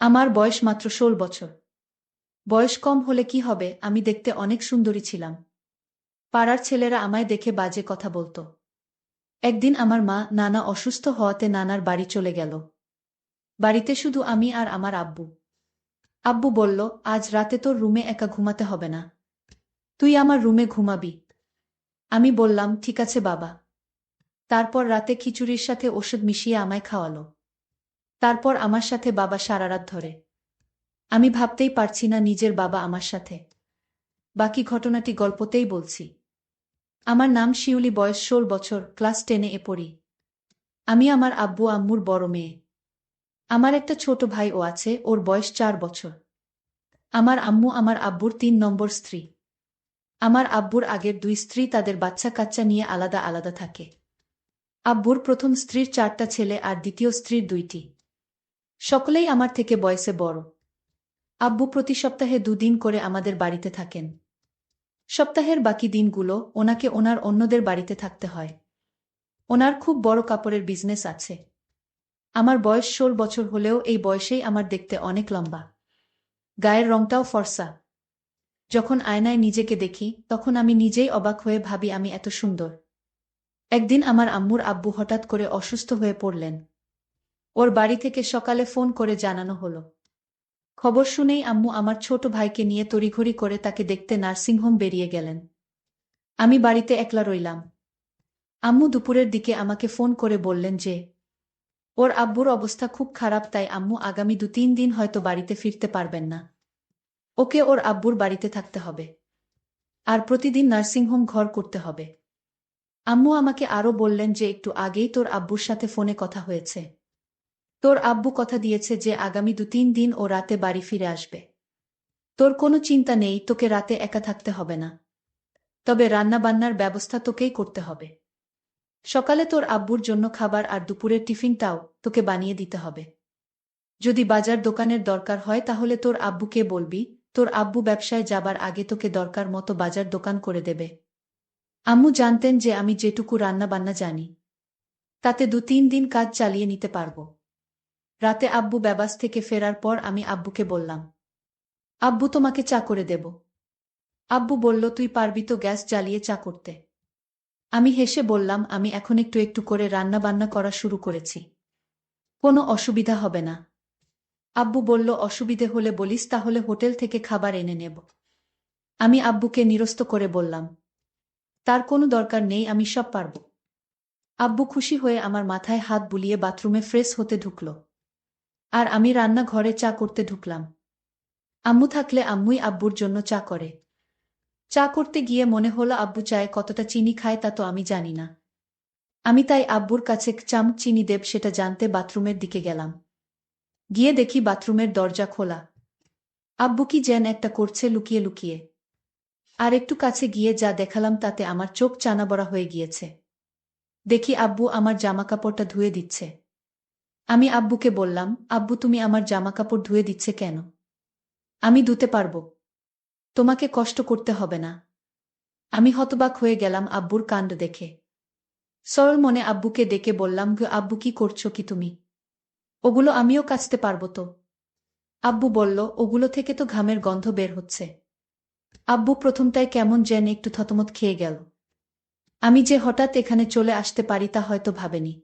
আমার বয়স মাত্র ষোল বছর। বয়স কম হলে কি হবে, আমি দেখতে অনেক সুন্দরী ছিলাম। পাড়ার ছেলেরা আমায় দেখে বাজে কথা বলতো। একদিন আমার মা নানা অসুস্থ হওয়াতে নানার বাড়ি চলে গেল। বাড়িতে শুধু আমি আর আমার আব্বু। আব্বু বলল, আজ রাতে তোর রুমে একা ঘুমাতে হবে না। তুই আমার রুমে ঘুমাবি। আমি বললাম, ঠিক আছে বাবা। তারপর রাতে খিচুড়ির সাথে ওষুধ মিশিয়ে আমায় খাওয়ালো। তারপর আমার সাথে বাবা সারারাত ধরে। আমি ভাবতেই পারছি না নিজের বাবা আমার সাথে। বাকি ঘটনাটি গল্পতেই বলছি। আমার নাম শিউলি, বয়স ষোল বছর, ক্লাস টেনে এ পড়ি। আমি আমার আব্বু আম্মুর বড় মেয়ে। আমার একটা ছোট ভাই ও আছে, ওর বয়স চার বছর। আমার আম্মু আমার আব্বুর তিন নম্বর স্ত্রী। আমার আব্বুর আগের দুই স্ত্রী তাদের বাচ্চা কাচ্চা নিয়ে আলাদা আলাদা থাকে। আব্বুর প্রথম স্ত্রীর চারটা ছেলে আর দ্বিতীয় স্ত্রীর দুইটি। সকলেই আমার থেকে বয়সে বড়। আব্বু প্রতি সপ্তাহে দুদিন করে আমাদের বাড়িতে থাকেন। সপ্তাহের বাকি দিনগুলো ওনাকে ওনার অন্যদের বাড়িতে থাকতে হয়। ওনার খুব বড় কাপড়ের বিজনেস আছে। আমার বয়স ষোল বছর হলেও এই বয়সেই আমার দেখতে অনেক লম্বা। গায়ের রংটাও ফর্সা। যখন আয়নায় নিজেকে দেখি, তখন আমি নিজেই অবাক হয়ে ভাবি আমি এত সুন্দর। একদিন আমার আম্মুর আব্বু হঠাৎ করে অসুস্থ হয়ে পড়লেন। ওর বাড়ি থেকে সকালে ফোন করে জানানো হলো। খবর শুনেই আম্মু আমার ছোট ভাইকে নিয়ে তড়িঘড়ি করে তাকে দেখতে নার্সিংহোম বেরিয়ে গেলেন। আমি বাড়িতে একলা রইলাম। আম্মু দুপুরের দিকে আমাকে ফোন করে বললেন যে, ওর আব্বুর অবস্থা খুব খারাপ, তাই আম্মু আগামী দু তিন দিন হয়তো বাড়িতে ফিরতে পারবেন না। ওকে ওর আব্বুর বাড়িতে থাকতে হবে। আর প্রতিদিন নার্সিংহোম ঘর করতে হবে। আম্মু আমাকে আরও বললেন যে, একটু আগেই তোর আব্বুর সাথে ফোনে কথা হয়েছে। তোর আব্বু কথা দিয়েছে যে আগামী দু তিন দিন ও রাতে বাড়ি ফিরে আসবে। তোর কোনো চিন্তা নেই, তোকে রাতে একা থাকতে হবে না। তবে রান্না বান্নার ব্যবস্থা তোকেই করতে হবে। সকালে তোর আব্বুর জন্য খাবার আর দুপুরের টিফিনটাও তোকে বানিয়ে দিতে হবে। যদি বাজার দোকানের দরকার হয়, তাহলে তোর আব্বুকে বলবি, তোর আব্বু ব্যবসায় যাবার আগে তোকে দরকার মতো বাজার দোকান করে দেবে। আম্মু জানতেন যে আমি যেটুকু রান্না বান্না জানি, তাতে দু তিন দিন কাজ চালিয়ে নিতে পারব। রাতে আব্বু ব্যবাস থেকে ফেরার পর আমি আব্বুকে বললাম, আব্বু, তোমাকে চা করে দেব। আব্বু বলল, তুই পারবি তো গ্যাস জ্বালিয়ে চা করতে। আমি হেসে বললাম, আমি এখন একটু একটু করে রান্না বান্না করা শুরু করেছি। কোনো অসুবিধা হবে না। আব্বু বলল, অসুবিধে হলে বলিস, তাহলে হোটেল থেকে খাবার এনে নেব। আমি আব্বুকে নিরস্ত করে বললাম, তার কোনো দরকার নেই, আমি সব পারব। আব্বু খুশি হয়ে আমার মাথায় হাত বুলিয়ে বাথরুমে ফ্রেশ হতে ঢুকল। আর আমি রান্নাঘরে চা করতে ঢুকলাম। আম্মু থাকলে আম্মুই আব্বুর জন্য চা করে। চা করতে গিয়ে মনে হলো আব্বু চায়ে কতটা চিনি খায় তা তো আমি জানি না। আমি তাই আব্বুর কাছে চাম চিনি দেব সেটা জানতে বাথরুমের দিকে গেলাম। গিয়ে দেখি বাথরুমের দরজা খোলা। আব্বু কি যেন একটা করছে লুকিয়ে লুকিয়ে। আর একটু কাছে গিয়ে যা দেখালাম তাতে আমার চোখ চানাবড়া হয়ে গিয়েছে। দেখি আব্বু আমার জামাকাপড়টা ধুয়ে দিচ্ছে। আমি আব্বুকে বললাম, আব্বু, তুমি আমার জামাকাপড় ধুয়ে দিচ্ছে কেন? আমি ধুতে পারব। তোমাকে কষ্ট করতে হবে না। আমি হতবাক হয়ে গেলাম আব্বুর কাণ্ড দেখে। সরল মনে আব্বুকে ডেকে বললাম, গো, আব্বু, কি করছ কি তুমি? ওগুলো আমিও কাচতে পারব তো? আব্বু বলল, ওগুলো থেকে তো ঘামের গন্ধ বের হচ্ছে। আব্বু প্রথমটায় কেমন যেন একটু থতমত খেয়ে গেল। আমি যে হঠাৎ এখানে চলে আসতে পারি তা হয়তো ভাবেনি।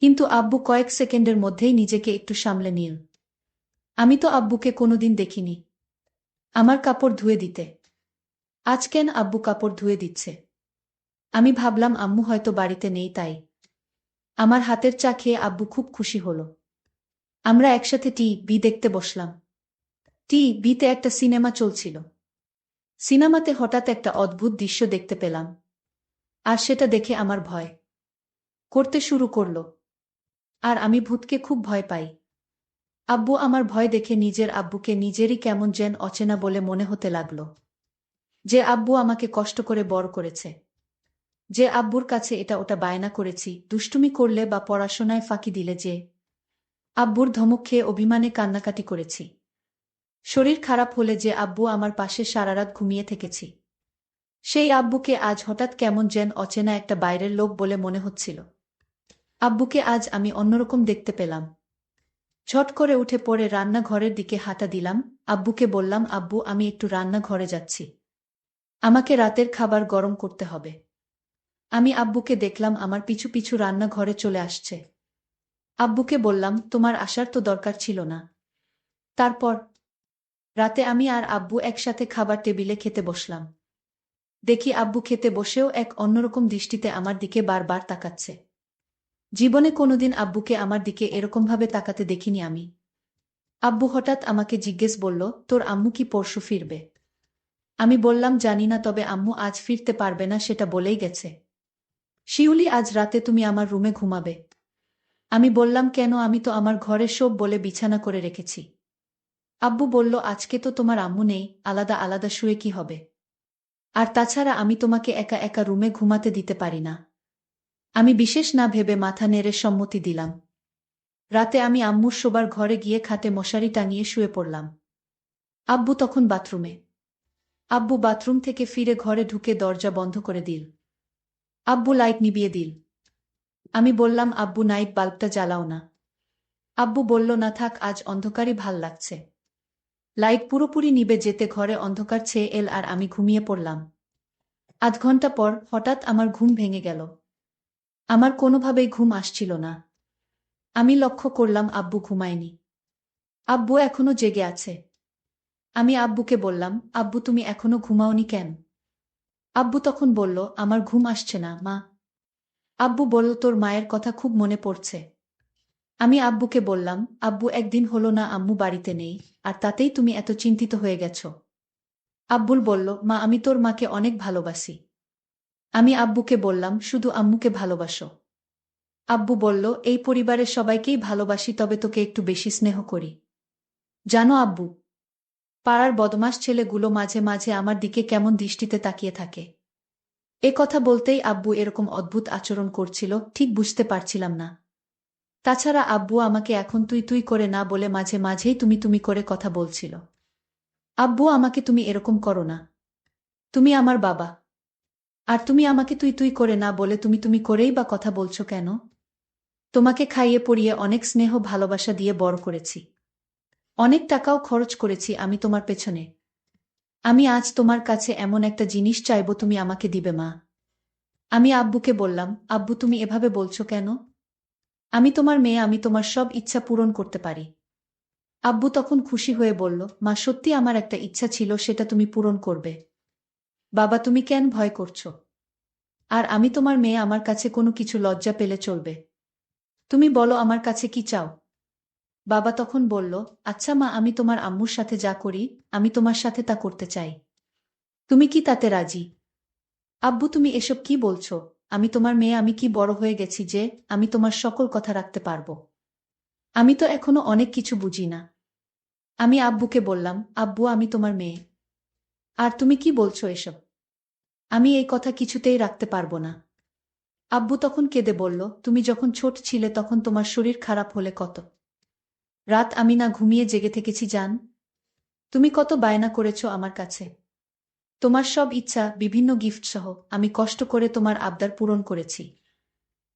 কিন্তু আব্বু কয়েক সেকেন্ডের মধ্যেই নিজেকে একটু সামলে নিল। আমি তো আব্বুকে কোনোদিন দেখিনি। আমার কাপড় ধুয়ে দিতে। আজ কেন আব্বু কাপড় ধুয়ে দিচ্ছে? আমি ভাবলাম, আম্মু হয়তো বাড়িতে নেই তাই। আমার হাতের চা খেয়ে আব্বু খুব খুশি হল। আমরা একসাথে টি, বি দেখতে বসলাম। টি, বিতে একটা সিনেমা চলছিল। সিনেমাতে হঠাৎ একটা অদ্ভুত দৃশ্য দেখতে পেলাম। আর সেটা দেখে আমার ভয়। করতে শুরু করল। আর আমি ভূতকে খুব ভয় পাই। আব্বু আমার ভয় দেখে নিজের আব্বুকে নিজেরই কেমন যেন অচেনা বলে মনে হতে লাগল। যে আব্বু আমাকে কষ্ট করে বড় করেছে। যে আব্বুর কাছে এটা ওটা বায়না করেছি, দুষ্টুমি করলে বা পড়াশোনায় ফাঁকি দিলে যে। আব্বুর ধমক খেয়ে অভিমানে কান্নাকাটি করেছি। শরীর খারাপ হলে যে আব্বু আমার পাশে সারারাত ঘুমিয়ে থেকেছি। সেই আব্বুকে আজ হঠাৎ কেমন যেন অচেনা একটা বাইরের লোক বলে মনে হচ্ছিল। আব্বুকে আজ আমি অন্যরকম দেখতে পেলাম। ছট করে উঠে পড়ে রান্নাঘরের দিকে হাঁটা দিলাম। আব্বুকে বললাম, আব্বু, আমি একটু রান্নাঘরে যাচ্ছি। আমাকে রাতের খাবার গরম করতে হবে। আমি আব্বুকে দেখলাম আমার পিছু পিছু রান্নাঘরে চলে আসছে। আব্বুকে বললাম, তোমার আসার তো দরকার ছিল না। তারপর রাতে আমি আর আব্বু একসাথে খাবার টেবিলে খেতে বসলাম। দেখি আব্বু খেতে বসেও এক অন্যরকম দৃষ্টিতে আমার দিকে বারবার তাকাচ্ছে। জীবনে কোনোদিন আব্বুকে আমার দিকে এরকমভাবে তাকাতে দেখিনি আমি। আব্বু হঠাৎ আমাকে জিজ্ঞেস বলল, তোর আম্মু কি পরশু ফিরবে? আমি বললাম, জানি না, তবে আম্মু আজ ফিরতে পারবে না, সেটা বলেই গেছে। শিউলি, আজ রাতে তুমি আমার রুমে ঘুমাবে। আমি বললাম, কেন? আমি তো আমার ঘরে সব বলে বিছানা করে রেখেছি। আব্বু বলল, আজকে তো তোমার আম্মু নেই, আলাদা আলাদা শুয়ে কি হবে? আর তাছাড়া আমি তোমাকে একা একা রুমে ঘুমাতে দিতে পারি না। আমি বিশেষ না ভেবে মাথা নেড়ে সম্মতি দিলাম। রাতে আমি আম্মুর শোবার ঘরে গিয়ে খাতে মশারি টাঙিয়ে শুয়ে পড়লাম। আব্বু তখন বাথরুমে। আব্বু বাথরুম থেকে ফিরে ঘরে ঢুকে দরজা বন্ধ করে দিল। আব্বু লাইট নিবিয়ে দিল। আমি বললাম, আব্বু, নাইট বাল্বটা জ্বালাও না। আব্বু বলল, না থাক, আজ অন্ধকারই ভালো লাগছে। লাইট পুরোপুরি নিবে যেতে ঘরে অন্ধকার ছেয়ে এল আর আমি ঘুমিয়ে পড়লাম। আধ ঘণ্টা পর হঠাৎ আমার ঘুম ভেঙে গেল। আমার কোনোভাবেই ঘুম আসছিল না। আমি লক্ষ্য করলাম আব্বু ঘুমায়নি। আব্বু এখনও জেগে আছে। আমি আব্বুকে বললাম, আব্বু, তুমি এখনও ঘুমাওনি কেন? আব্বু তখন বলল, আমার ঘুম আসছে না, মা। আব্বু বলল, তোর মায়ের কথা খুব মনে পড়ছে। আমি আব্বুকে বললাম, আব্বু, একদিন হলো না আম্মু বাড়িতে নেই, আর তাতেই তুমি এত চিন্তিত হয়ে গেছ। আব্বুল বলল, মা, আমি তোর মাকে অনেক ভালোবাসি। আমি আব্বুকে বললাম, শুধু আম্মুকে ভালোবাসো। আব্বু বলল, এই পরিবারের সবাইকেই ভালোবাসি, তবে তোকে একটু বেশি স্নেহ করি। জানো আব্বু, পাড়ার বদমাস ছেলেগুলো মাঝে মাঝে আমার দিকে কেমন দৃষ্টিতে তাকিয়ে থাকে। এ কথা বলতেই আব্বু এরকম অদ্ভুত আচরণ করছিল, ঠিক বুঝতে পারছিলাম না। তাছাড়া আব্বু আমাকে এখন তুই তুই করে না বলে মাঝে মাঝেই তুমি তুমি করে কথা বলছিল। আব্বু, আমাকে তুমি এরকম করো না। তুমি আমার বাবা। আর তুমি আমাকে তুই তুই করে না বলে তুমি তুমি করেই বা কথা বলছো কেন? তোমাকে খাইয়ে পড়িয়ে অনেক স্নেহ ভালোবাসা দিয়ে বড় করেছি। অনেক টাকাও খরচ করেছি আমি তোমার পেছনে। আমি আজ তোমার কাছে এমন একটা জিনিস চাইব তুমি আমাকে দিবে মা। আমি আব্বুকে বললাম, আব্বু, তুমি এভাবে বলছো কেন? আমি তোমার মেয়ে, আমি তোমার সব ইচ্ছা পূরণ করতে পারি। আব্বু তখন খুশি হয়ে বলল, মা, সত্যি আমার একটা ইচ্ছা ছিল, সেটা তুমি পূরণ করবে। বাবা, তুমি কেন ভয় করছ? আর আমি তোমার মেয়ে, আমার কাছে কোনো কিছু লজ্জা পেলে চলবে। তুমি বলো, আমার কাছে কি চাও? বাবা তখন বলল আচ্ছা মা, আমি তোমার আম্মুর সাথে যা করি, আমি তোমার সাথে তা করতে চাই। তুমি কি তাতে রাজি? আব্বু, তুমি এসব কি বলছো? আমি তোমার মেয়ে, আমি কি বড় হয়ে গেছি যে, আমি তোমার সকল কথা রাখতে পারব? আমি তো এখনও অনেক কিছু বুঝি না। আমি আব্বুকে বললাম, আব্বু, আমি তোমার মেয়ে। আর তুমি কি বলছো এসব? আমি এই কথা কিছুতেই রাখতে পারব না। আব্বু তখন কেঁদে বলল, তুমি যখন ছোট ছিলে তখন তোমার শরীর খারাপ হলে কত? রাত আমি না ঘুমিয়ে জেগে থেকেছি, জান? তুমি কত বায়না করেছ আমার কাছে। তোমার সব ইচ্ছা বিভিন্ন গিফট সহ আমি কষ্ট করে তোমার আবদার পূরণ করেছি।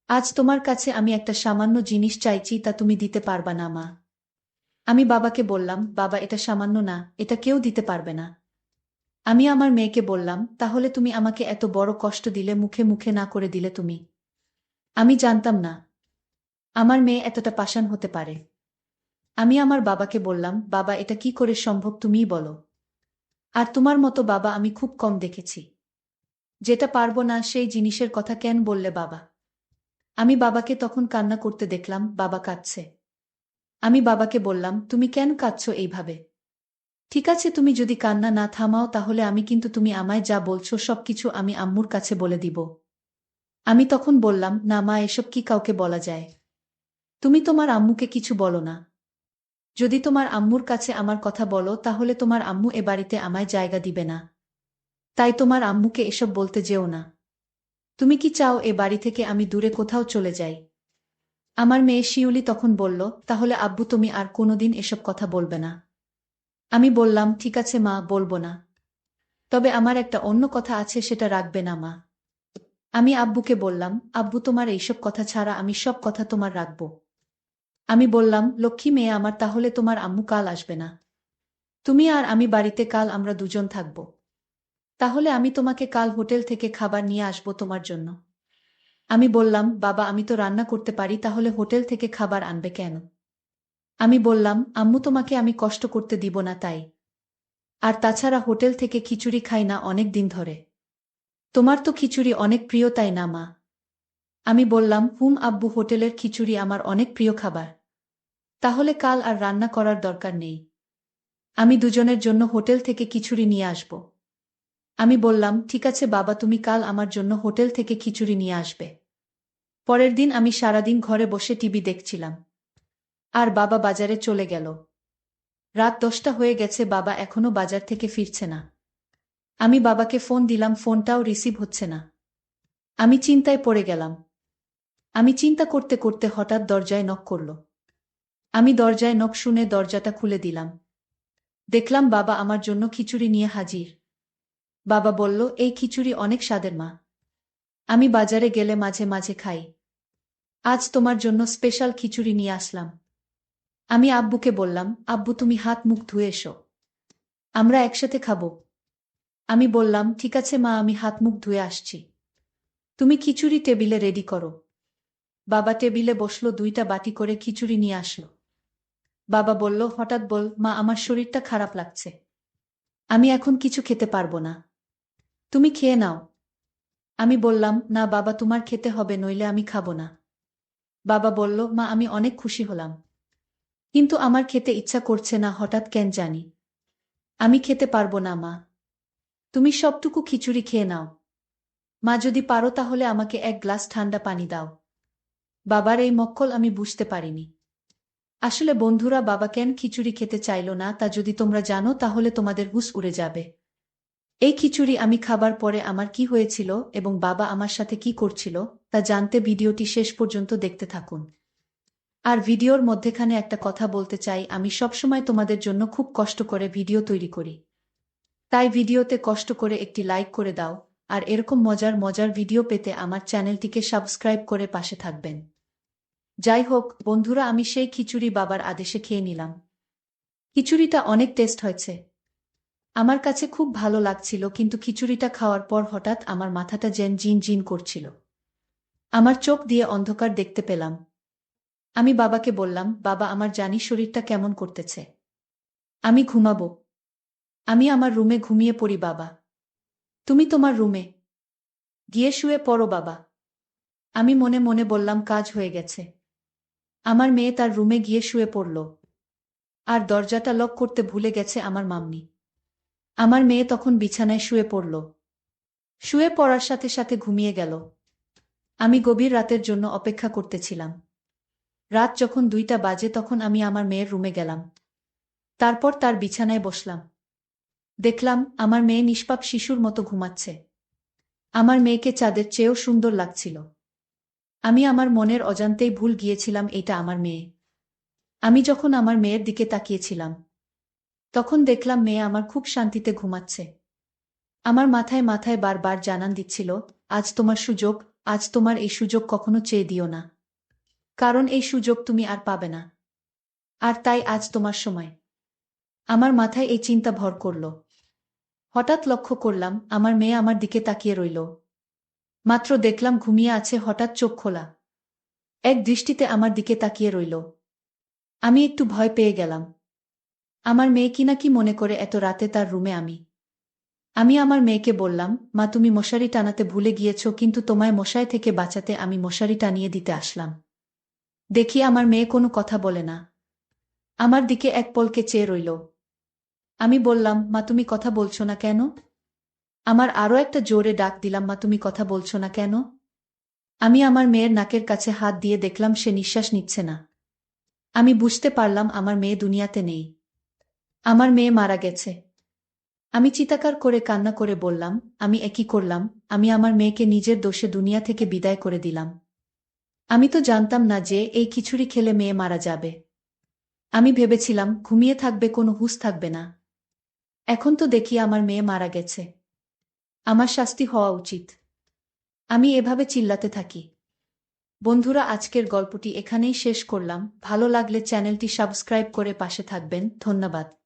আজ তোমার কাছে আমি একটা সামান্য জিনিস চাইছি তা তুমি দিতে পারবা না, মা। আমি বাবাকে বললাম, বাবা এটা সামান্য না, এটা কেউ দিতে পারবে না। আমি আমার মেয়েকে বললাম, তাহলে তুমি আমাকে এত বড় কষ্ট দিলে, মুখে মুখে না করে দিলে তুমি? আমি জানতাম না। আমার মেয়ে এতটা পাষাণ হতে পারে। আমি আমার বাবাকে বললাম, বাবা, এটা কি করে সম্ভব তুমিই বলো। আর তোমার মতো বাবা আমি খুব কম দেখেছি। যেটা পারব না, সেই জিনিসের কথা কেন বললে বাবা? আমি বাবাকে তখন কান্না করতে দেখলাম, বাবা কাঁদছে। আমি বাবাকে বললাম, তুমি কেন কাঁদছ এইভাবে? ঠিক আছে, তুমি যদি কান্না না থামাও, তাহলে আমি কিন্তু তুমি আমায় যা বলছো, সবকিছু আমি আম্মুর কাছে বলে দিব। আমি তখন বললাম, না মা, এসব কি কাউকে বলা যায়? তুমি তোমার আম্মুকে কিছু বলো না। যদি তোমার আম্মুর কাছে আমার কথা বলো, তাহলে তোমার আম্মু এ বাড়িতে আমায় জায়গা দিবে না। তাই তোমার আম্মুকে এসব বলতে যেও না। তুমি কি চাও এ বাড়ি থেকে আমি দূরে কোথাও চলে যাই? আমার মেয়ে শিউলি তখন বলল, তাহলে আব্বু, তুমি আর কোনোদিন এসব কথা বলবে না। আমি বললাম, ঠিক আছে মা, বলব না। তবে আমার একটা অন্য কথা আছে, সেটা রাখবে না মা। আমি আব্বুকে বললাম, আব্বু, তোমার এইসব কথা ছাড়া আমি সব কথা তোমার রাখব। আমি বললাম, লক্ষ্মী মেয়ে আমার, তাহলে তোমার আম্মু কাল আসবে না। তুমি আর আমি বাড়িতে কাল আমরা দুজন থাকব। তাহলে আমি তোমাকে কাল হোটেল থেকে খাবার নিয়ে আসব তোমার জন্য। আমি বললাম, বাবা, আমি তো রান্না করতে পারি, তাহলে হোটেল থেকে খাবার আনবে কেন? আমি বললাম, আম্মু, তোমাকে আমি কষ্ট করতে দিব না তাই। আর তাছাড়া হোটেল থেকে খিচুড়ি খাই না অনেক দিন ধরে। তোমার তো খিচুড়ি অনেক প্রিয় তাই না, মা? আমি বললাম, হুম, আব্বু, হোটেলের খিচুড়ি আমার অনেক প্রিয় খাবার। তাহলে কাল আর রান্না করার দরকার নেই। আমি দুজনের জন্য হোটেল থেকে খিচুড়ি নিয়ে আসব। আমি বললাম, ঠিক আছে, বাবা, তুমি কাল আমার জন্য হোটেল থেকে খিচুড়ি নিয়ে আসবে। পরের দিন আমি সারাদিন ঘরে বসে টিভি দেখছিলাম। আর বাবা বাজারে চলে গেল। রাত দশটা হয়ে গেছে, বাবা এখনও বাজার থেকে ফিরছে না। আমি বাবাকে ফোন দিলাম, ফোনটাও রিসিভ হচ্ছে না। আমি চিন্তায় পড়ে গেলাম। আমি চিন্তা করতে করতে হঠাৎ দরজায় নখ করল। আমি দরজায় নখ শুনে দরজাটা খুলে দিলাম। দেখলাম বাবা আমার জন্য খিচুড়ি নিয়ে হাজির। বাবা বলল, এই খিচুড়ি অনেক স্বাদের মা। আমি বাজারে গেলে মাঝে মাঝে খাই। আজ তোমার জন্য স্পেশাল খিচুড়ি নিয়ে আসলাম। আমি আব্বুকে বললাম, আব্বু, তুমি হাত মুখ ধুয়ে এসো। আমরা একসাথে খাব। আমি বললাম, ঠিক আছে মা, আমি হাত মুখ ধুয়ে আসছি। তুমি খিচুড়ি টেবিলে রেডি করো। বাবা টেবিলে বসল, দুইটা বাটি করে খিচুড়ি নিয়ে আসলো। বাবা বলল, হঠাৎ বল, মা, আমার শরীরটা খারাপ লাগছে। আমি এখন কিছু খেতে পারব না। তুমি খেয়ে নাও। আমি বললাম, না বাবা, তোমার খেতে হবে, নইলে আমি খাব না। বাবা বলল, মা, আমি অনেক খুশি হলাম। কিন্তু আমার খেতে ইচ্ছা করছে না, হঠাৎ কেন জানি। আমি খেতে পারব না, মা। তুমি সবটুকু খিচুড়ি খেয়ে নাও। মা, যদি পারো তাহলে আমাকে এক গ্লাস ঠান্ডা পানি দাও। বাবার এই মক্কল আমি বুঝতে পারিনি। আসলে বন্ধুরা, বাবা কেন খিচুড়ি খেতে চাইল না, তা যদি তোমরা জানো তাহলে তোমাদের হুস উড়ে যাবে। এই খিচুড়ি আমি খাবার পরে আমার কি হয়েছিল এবং বাবা আমার সাথে কি করছিল, তা জানতে ভিডিওটি শেষ পর্যন্ত দেখতে থাকুন। আর ভিডিওর মধ্যেখানে একটা কথা বলতে চাই। আমি সবসময় তোমাদের জন্য খুব কষ্ট করে ভিডিও তৈরি করি। তাই ভিডিওতে কষ্ট করে একটি লাইক করে দাও আর এরকম মজার মজার ভিডিও পেতে আমার চ্যানেলটিকে সাবস্ক্রাইব করে পাশে থাকবেন। যাই হোক, বন্ধুরা, আমি সেই খিচুড়ি বাবার আদেশে খেয়ে নিলাম। খিচুড়িটা অনেক টেস্ট হয়েছে। আমার কাছে খুব ভালো লাগছিল, কিন্তু খিচুড়িটা খাওয়ার পর হঠাৎ আমার মাথাটা যেন জিন জিন করছিল। আমার চোখ দিয়ে অন্ধকার দেখতে পেলাম। আমি বাবাকে বললাম, বাবা, আমার জানি শরীরটা কেমন করতেছে? আমি ঘুমাবো। আমি আমার রুমে ঘুমিয়ে পড়ি, বাবা। তুমি তোমার রুমে। গিয়ে শুয়ে পড়ো, বাবা। আমি মনে মনে বললাম, কাজ হয়ে গেছে। আমার মেয়ে তার রুমে গিয়ে শুয়ে পড়ল। আর দরজাটা লক করতে ভুলে গেছে আমার মাম্মি। আমার মেয়ে তখন বিছানায় শুয়ে পড়ল। শুয়ে পড়ার সাথে সাথে ঘুমিয়ে গেল। আমি গভীর রাতের জন্য অপেক্ষা করতেছিলাম। রাত যখন দুইটা বাজে তখন আমি আমার মেয়ের রুমে গেলাম। তারপর তার বিছানায় বসলাম। দেখলাম আমার মেয়ে নিষ্পাপ শিশুর মতো ঘুমাচ্ছে। আমার মেয়েকে চাঁদের চেয়েও সুন্দর লাগছিল। আমি আমার মনের অজান্তেই ভুল গিয়েছিলাম, এটা আমার মেয়ে। আমি যখন আমার মেয়ের দিকে তাকিয়েছিলাম, তখন দেখলাম মেয়ে আমার খুব শান্তিতে ঘুমাচ্ছে। আমার মাথায় মাথায় বারবার জানান দিচ্ছিল, আজ তোমার সুযোগ, আজ তোমার এই সুযোগ কখনো চেয়ে দিও না। কারণ এই সুযোগ তুমি আর পাবে না। আর তাই আজ তোমার সময়। আমার মাথায় এই চিন্তা ভর করল। হঠাৎ লক্ষ্য করলাম, আমার মেয়ে আমার দিকে তাকিয়ে রইল। মাত্র দেখলাম ঘুমিয়ে আছে হঠাৎ চোখ খোলা। এক দৃষ্টিতে আমার দিকে তাকিয়ে রইল। আমি একটু ভয় পেয়ে গেলাম। আমার মেয়ে কি মনে করে এত রাতে তার রুমে আমি। আমি আমার মেয়েকে বললাম, মা, তুমি মশারি টানাতে ভুলে গিয়েছ, কিন্তু তোমায় মশায় থেকে বাঁচাতে আমি মশারি টানিয়ে দিতে আসলাম। দেখি আমার মেয়ে কোনো কথা বলে না। আমার দিকে এক পলকে চেয়ে রইল। আমি বললাম, মা, তুমি কথা বলছো না কেন? আমার আরও একটা জোরে ডাক দিলাম, মা, তুমি কথা বলছো না কেন? আমি আমার মেয়ের নাকের কাছে হাত দিয়ে দেখলাম, সে নিঃশ্বাস নিচ্ছে না। আমি বুঝতে পারলাম, আমার মেয়ে দুনিয়াতে নেই। আমার মেয়ে মারা গেছে। আমি চিতাকার করে কান্না করে বললাম, আমি একই করলাম? আমি আমার মেয়েকে নিজের দোষে দুনিয়া থেকে বিদায় করে দিলাম। আমি তো জানতাম না যে এই খিচুড়ি খেলে মেয়ে মারা যাবে। আমি ভেবেছিলাম ঘুমিয়ে থাকবে, কোনো হুস থাকবে না। এখন তো দেখি আমার মেয়ে মারা গেছে। আমার শাস্তি হওয়া উচিত। আমি এভাবে চিল্লাতে থাকি। বন্ধুরা, আজকের গল্পটি এখানেই শেষ করলাম। ভালো লাগলে চ্যানেলটি সাবস্ক্রাইব করে পাশে থাকবেন। ধন্যবাদ।